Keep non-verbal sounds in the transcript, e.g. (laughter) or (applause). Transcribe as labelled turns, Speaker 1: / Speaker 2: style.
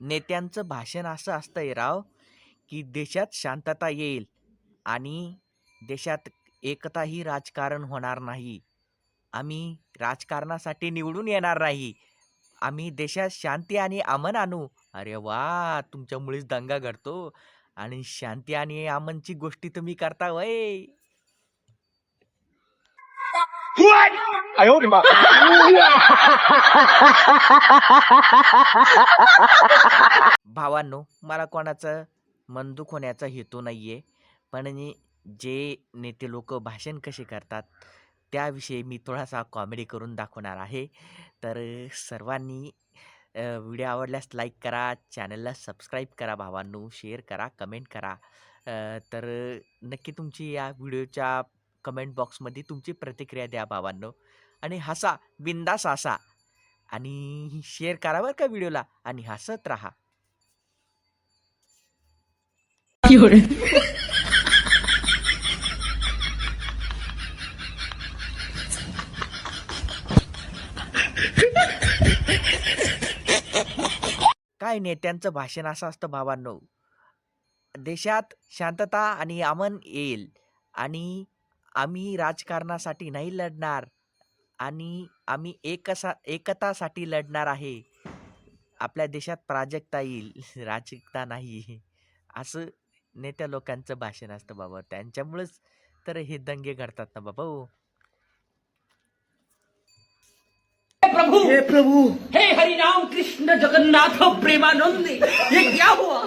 Speaker 1: नेत्यांचं भाषण असं असतंय राव की देशात शांतता येईल आणि देशात एकताही राजकारण होणार नाही. आम्ही राजकारणासाठी निवडून येणार नाही. आम्ही देशात शांती आणि अमन आणू. अरे वा तुमच्यामुळेच दंगा घडतो आणि शांती आणि अमनची गोष्टी तुम्ही करता वय.
Speaker 2: 哎呦我的妈！
Speaker 1: भावांनो मला कोणाचं मनदुख होण्याचा हेतू नाही आहे पण नि- जे नेते लोक भाषण कसे करतात त्याविषयी मी थोडासा कॉमेडी करून दाखवणार आहे तर सर्वांनी अ, व्हिडिओ आवडल्यास लाईक करा चॅनलला सबस्क्राईब करा भावांनो शेअर करा कमेंट करा अ, तर नक्की तुमची या व्हिडिओच्या कमेंट बॉक्समध्ये तुमची प्रतिक्रिया द्या भावांनो आणि हसा बिंदास हसा. आणि शेअर करा बरं का व्हिडिओला आणि हसत राहा. काय नेत्यांचं भाषण असं असतं भावांनो देशात शांतता आणि अमन येईल. आणि आम्ही राजकारणासाठी नाही लढणार आणि आम्ही एकसा एकतासाठी लढणार आहे. आपल्या देशात प्राजक्ता येईल. (laughs) राजकता नाही. असं नेत्या लोकांचं भाषण असतं बाबा. त्यांच्यामुळेच तर हे दंगे घडतात ना बाबा हो.
Speaker 3: प्रभु! हे प्रभु! हे हरिनाम कृष्ण जगन्नाथ प्रेमानंद. ये क्या हुआ?